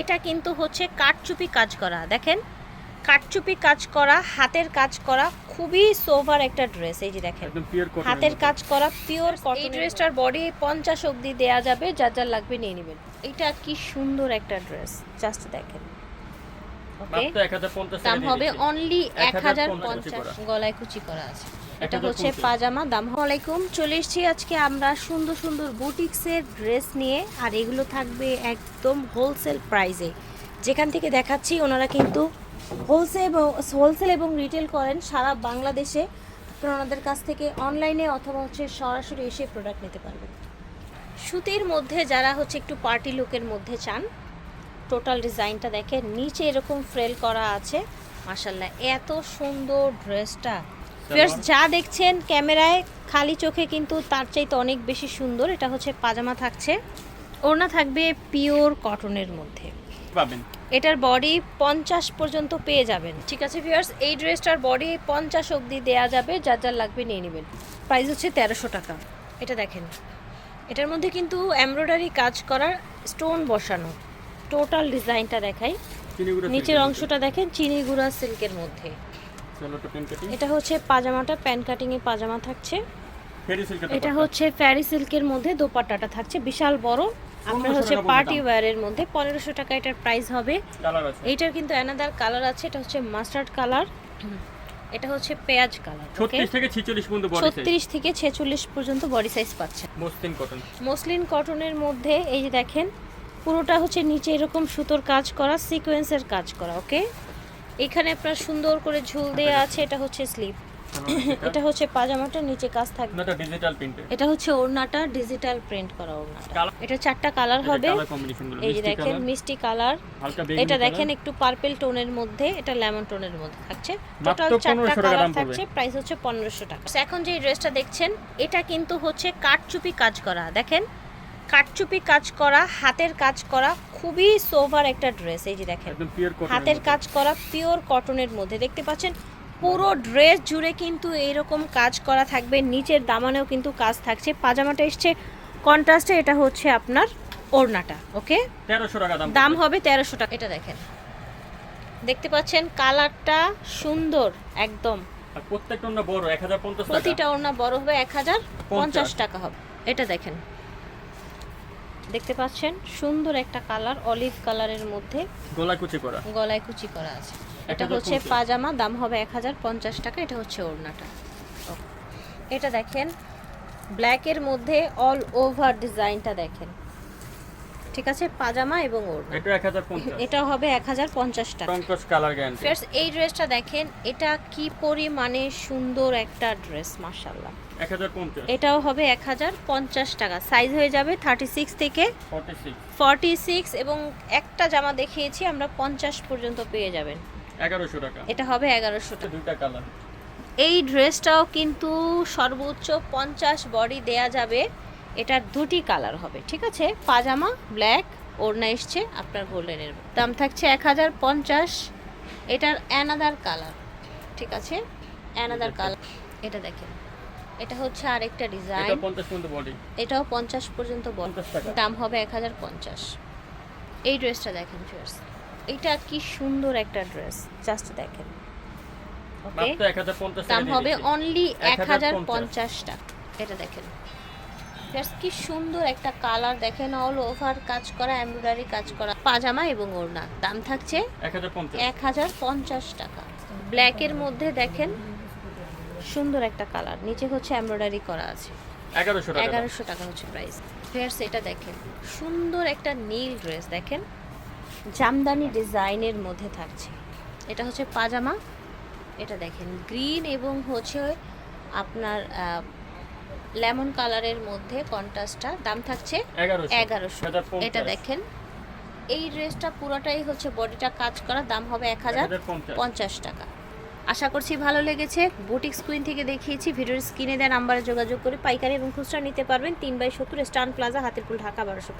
এটা কিন্তু হচ্ছে কাঠচুপি কাজ করা। দেখেন কাঠচুপি কাজ করা হাতের কাজ করা খুবই সোভার একটা ড্রেস এই যে দেখেন। হাতের কাজ করা পিওর কটন এই ড্রেসটার বডি পঞ্চাশ অবধি দেয়া যাবে যা যা লাগবে নিয়ে নেবেন। এটা কি সুন্দর একটা ড্রেস জাস্ট দেখেন। ওকে মাত্র 1050 দাম হবে অনলি এক হাজার 1050 পঞ্চাশ গলায় কুচি করা আছে। এটা হচ্ছে পাজামা দাম আলাইকুম চলে এসেছি আজকে আমরা সুন্দর সুন্দর বুটিক্সের ড্রেস নিয়ে আর এগুলো থাকবে একদম হোলসেল প্রাইসে যেখান থেকে দেখাচ্ছি ওনারা কিন্তু হোলসেল এবং হোলসেল এবং রিটেল করেন সারা বাংলাদেশে। আপনারা ওনাদের কাছ থেকে অনলাইনে অথবা হচ্ছে সরাসরি এসে প্রোডাক্ট নিতে পারবেন। সুতির মধ্যে যারা হচ্ছে একটু পার্টি লুকের মধ্যে চান টোটাল ডিজাইনটা দেখেন নিচে এরকম ফ্রেল করা আছে। মাশাল্লাহ এত সুন্দর ড্রেসটা যা দেখছেন ক্যামেরায় খালি চোখে কিন্তু তার চাইতে অনেক বেশি সুন্দর। এটা হচ্ছে পাজামা থাকছে। ওড়না থাকবে পিওর কটনের মধ্যে। পাবেন। এটার বডি পঞ্চাশ পর্যন্ত পেয়ে যাবেন। ঠিক আছে ভিউয়ার্স এই ড্রেসটার বডি পঞ্চাশ অবধি দেয়া যাবে। যার যার লাগবে নিয়ে নেবেন। প্রাইস হচ্ছে তেরোশো টাকা। এটা দেখেন। এটার মধ্যে কিন্তু এমব্রয়ডারি কাজ করার স্টোন বসানো। টোটাল ডিজাইনটা দেখাই। নিচের অংশটা দেখেন চিনি গুঁড়া সিল্কের মধ্যে। এটা হচ্ছে পাজামাটা প্যান কাটিং এ পাজামা থাকছে। এটা হচ্ছে ফ্যারি সিল্কের মধ্যে দোপাট্টাটা থাকছে বিশাল বড়। আপনার হচ্ছে পার্টি। ওয়্যারের মধ্যে পনেরোশো টাকা এটার প্রাইস হবে। এইটার কিন্তু অ্যানাদার কালার আছে এটা হচ্ছে মাস্টার্ড কালার এটা হচ্ছে পেঁয়াজ কালার ওকে 36 থেকে 46 পর্যন্ত বডি সাইজ ছত্রিশ থেকে ছেচল্লিশ পর্যন্ত বডি সাইজ পাচ্ছে। মসলিন কটন মসলিন কটনের মধ্যে এই যে দেখেন পুরোটা হচ্ছে নিচে এরকম সুতোর কাজ করা সিকোয়েন্সের কাজ করা ওকে এখানে আপনার সুন্দর করে ঝুল দেওয়া আছে এটা হচ্ছে স্লিপ। এটা হচ্ছে পাজামাটা নিচে কাজ থাকবে। এটা ডিজিটাল প্রিন্টে এটা হচ্ছে ওড়নাটা ডিজিটাল প্রিন্ট করা ওড়নাটা। এটা চারটা কালার হবে। এই যে দেখেন মিষ্টি কালার এটা দেখেন একটু পার্পল টোনের মধ্যে এটা লেমন টোনের মধ্যে থাকছে। টোটাল চারটা কালার থাকছে প্রাইস হচ্ছে পনেরোশো টাকা। এখন যে ড্রেসটা দেখছেন এটা কিন্তু হচ্ছে কাঠচুপি কাজ করা। দেখেন কাঠচুপি কাজ করা হাতের কাজ করা খুবই সোভার একটা ড্রেস এই যে দেখেন। হাতের কাজ করা পিওর কটনের মধ্যে। দেখতে পাচ্ছেন পুরো ড্রেস জুড়ে কিন্তু এইরকম কাজ করা থাকবে। নিচের দামানেও কিন্তু কাজ থাকছে। পাজামাটা এসছে কন্ট্রাস্টে এটা হচ্ছে আপনার ওড়নাটা ওকে? 1300 টাকা দাম হবে তেরোশো টাকা। এটা দেখেন। দেখতে পাচ্ছেন কালারটা সুন্দর একদম। প্রত্যেকটা বড় 1050 টাকা। প্রতিটা ওড়না বড় হবে এক হাজার পঞ্চাশ। টাকা হবে। এটা দেখেন। দেখতে পাচ্ছেন সুন্দর একটা কালার অলিভ কালারের মধ্যে গলায় কুচি করা। গলায় কুচি করা আছে। এটা হচ্ছে পাজামা দাম হবে এক হাজার পঞ্চাশ টাকা এটা হচ্ছে ওড়নাটা। এটা দেখেন ব্ল্যাকের মধ্যে অল ওভার ডিজাইনটা দেখেন। ঠিক আছে? পাজামা এবং ওড়না। এটা 1050 এটা হবে এক হাজার পঞ্চাশ টাকা। টঙ্কস কালার গ্যারান্টি ফ্রেন্ডস এই ড্রেসটা দেখেন এটা কি পরিমাণে সুন্দর একটা ড্রেস মার্শাল্লাহ 1050 এটাও হবে এক হাজার পঞ্চাশ টাকা। সাইজ হয়ে যাবে থার্টি সিক্স থেকে 46 ফর্টি সিক্স এবং একটা জামা দেখিয়েছি আমরা পঞ্চাশ পর্যন্ত পেয়ে যাবেন। 1100 টাকা। এটা হবে এগারোশো এটা টাকা। দুইটা কালার এই ড্রেসটাও কিন্তু সর্বোচ্চ পঞ্চাশ বডি দেয়া যাবে। এটার দুটি কালার হবে ঠিক আছে? পাজামা ব্ল্যাক ওড়না এসছে আপনার গোল্ডেনের। দাম থাকছে এক হাজার পঞ্চাশ। এটার অ্যানাদার কালার ঠিক আছে? অ্যানাদার কালার এটা দেখেন এটা হচ্ছে আরেকটা ডিজাইন 50 পর্যন্ত বডি। এটাও পঞ্চাশ পর্যন্ত বল 50 টাকা। দাম হবে এক হাজার পঞ্চাশ। এই ড্রেসটা দেখেন ফিয়ার্স এটা কি সুন্দর একটা ড্রেস জাস্ট দেখেন। ওকে দাম হবে অনলি এক হাজার 1050 পঞ্চাশ টাকা। এটা দেখেন। Just কি সুন্দর একটা কালার দেখেন অল ওভার কাজ করা এমব্রয়ডারি কাজ করা পাজামা এবং ওড়না। দাম থাকছে এক হাজার পঞ্চাশ। টাকা। ব্ল্যাকের মধ্যে দেখেন সুন্দর একটা কালার নিচে হচ্ছে এমব্রয়ডারি করা আছে। 1100 টাকা এগারোশো টাকা হচ্ছে প্রাইস ফেয়ার্স এটা দেখেন সুন্দর একটা নীল ড্রেস দেখেন জামদানি ডিজাইনের মধ্যে থাকছে। এটা হচ্ছে পাজামা। এটা দেখেন গ্রিন এবং হচ্ছে আপনার লেমন কালারের মধ্যে কন্ট্রাস্টটা দাম থাকছে 1100 এগারোশো। এটা দেখেন। এই ড্রেসটা পুরোটাই হচ্ছে বডিটা কাজ করা দাম হবে এক হাজার 1050 পঞ্চাশ টাকা। আশা করছি ভালো লেগেছে। বুটিক স্ক্রিন থেকে দেখিয়েছি ভিডিওর স্ক্রিনে দেওয়া নাম্বারে যোগাযোগ করে পাইকারি এবং খুচরা নিতে পারবেন। তিন বাই সত্তর স্টান প্লাজা হাতিরপুল ঢাকা বারোশো।